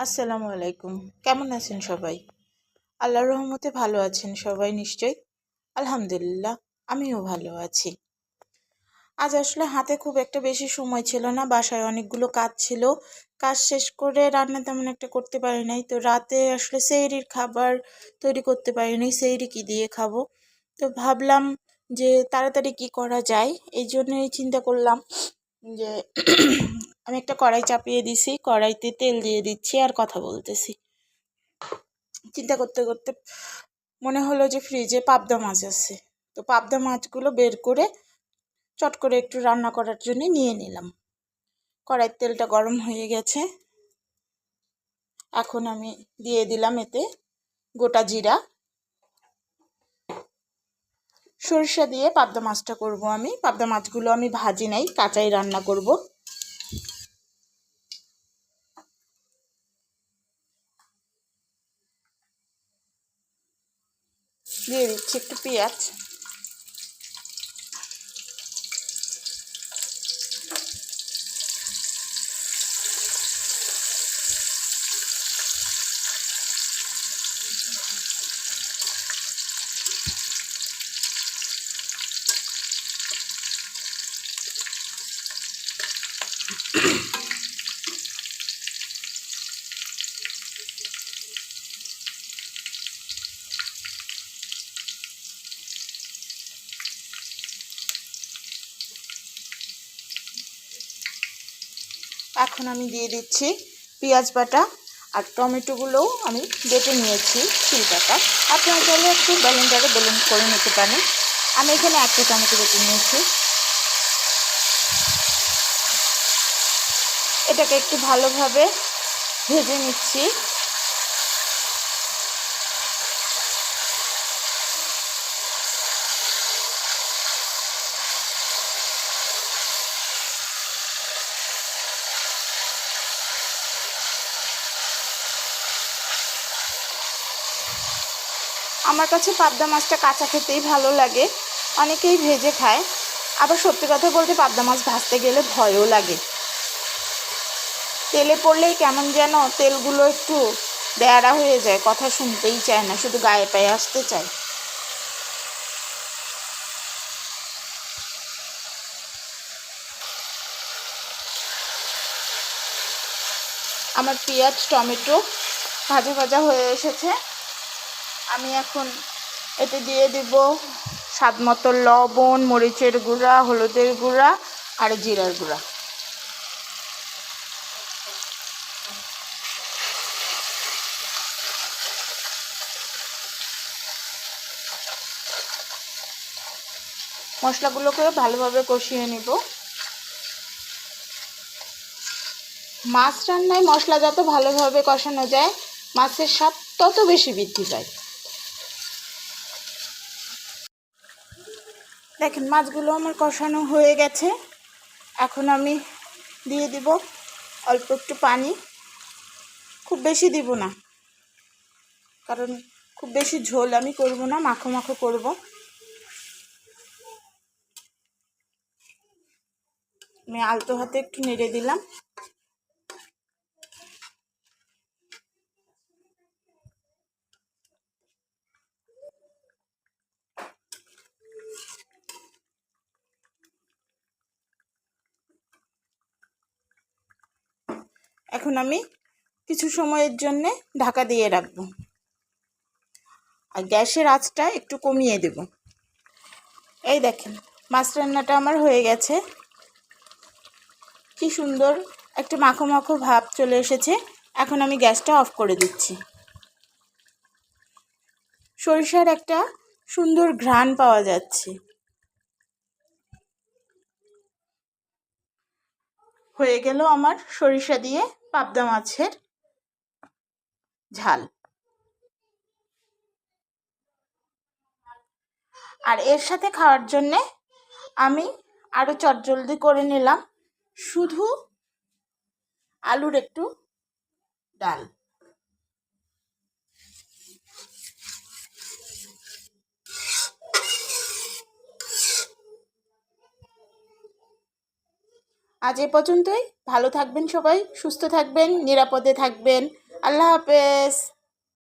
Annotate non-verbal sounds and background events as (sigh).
আসসালামু আলাইকুম। কেমন আছেন সবাই? আল্লাহর রহমতে ভালো আছেন সবাই নিশ্চয়ই? আলহামদুলিল্লাহ, আমিও ভালো আছি। আজ আসলে হাতে খুব একটা বেশি সময় ছিল না, বাসায় অনেকগুলো কাজ ছিল। কাজ শেষ করে রান্না তেমন একটা করতে পারি নাই। তো রাতে আসলে সেইরির খাবার তৈরি করতে পারি নাই সেইরি কি দিয়ে খাব? তো ভাবলাম যে তাড়াতাড়ি কি করা যায়? এই জন্যই চিন্তা করলাম যে আমি একটা কড়াই চাপিয়ে দিছি, কড়াইতে তেল দিয়ে দিচ্ছি আর কথা বলতেছি। চিন্তা করতে করতে মনে হলো যে ফ্রিজে পাবদা মাছ আছে। তো পাবদা মাছগুলো বের করে চট করে একটু রান্না করার জন্য নিয়ে নিলাম। কড়াইয়ের তেলটা গরম হয়ে গেছে। এখন আমি দিয়ে দিলাম এতে গোটা জিরা। সরিষা দিয়ে পাবদা মাছটা করব আমি। পাবদা মাছগুলো আমি ভাজি নাই, কাঁচাই রান্না করব। দিয়ে দিচ্ছি একটু পেঁয়াজ। (coughs) এখন আমি দিয়ে দিচ্ছি পেঁয়াজ বাটা আর টমেটোগুলোও আমি বেটে নিয়েছি শিলপাটা আপনারা চাইলে একটু ব্যালেন্ডারে বেলুন করে নিতে পারেন। আমি এখানে একটা টমেটো বেটে নিয়েছি। এটাকে একটু ভালোভাবে ভেজে নিচ্ছি। আমার কাছে পাবদা মাছটা কাঁচা খেতেই ভালো লাগে। অনেকেই ভেজে খায়। আবার সত্যি কথা বলতে পাবদা মাছ ভাজতে গেলে ভয়ও লাগে। তেলে পড়লেই কেমন যেন তেলগুলো একটু বেয়ারা হয়ে যায়, কথা শুনতেই চায় না, শুধু গায়ে পায়ে আসতে চায়। আমার পেঁয়াজ, টমেটো ভাজা ভাজা হয়ে এসেছে। আমি এখন এতে দিয়ে দিব স্বাদ মতো লবণ, মরিচের গুঁড়া, হলুদের গুঁড়া আর জিরার গুঁড়া। মশলাগুলোকে ভালোভাবে কষিয়ে নিব। মাছ রান্নায় মশলা যত ভালোভাবে কষানো যায়, মাছের স্বাদ তত বেশি বৃদ্ধি পায়। দেখেন, মাছগুলো আমার কষানো হয়ে গেছে। এখন আমি দিয়ে দিব অল্প একটু পানি। খুব বেশি দিব না, কারণ খুব বেশি ঝোল আমি করব না, মাখো মাখো করব। আমি আলতো হাতে একটু নেড়ে দিলাম। এখন আমি কিছু সময়ের জন্য ঢাকা দিয়ে রাখব। আর গ্যাসের আঁচটা একটু কমিয়ে দেব। এই দেখেন, মাছ রান্নাটা আমার হয়ে গেছে। কি সুন্দর একটা মাখো মাখো ভাব চলে এসেছে। এখন আমি গ্যাসটা অফ করে দিচ্ছি। সরিষার একটা সুন্দর ঘ্রাণ পাওয়া যাচ্ছে। হয়ে গেল আমার সরিষা দিয়ে পাবদা মাছের ঝাল। আর এর সাথে খাওয়ার জন্যে আমি আরও চটজলদি করে নিলাম। শুধু আলুর একটু ডাল। আজ এ পর্যন্তই। ভালো থাকবেন সবাই সুস্থ থাকবেন নিরাপদে থাকবেন। আল্লাহ হাফেজ।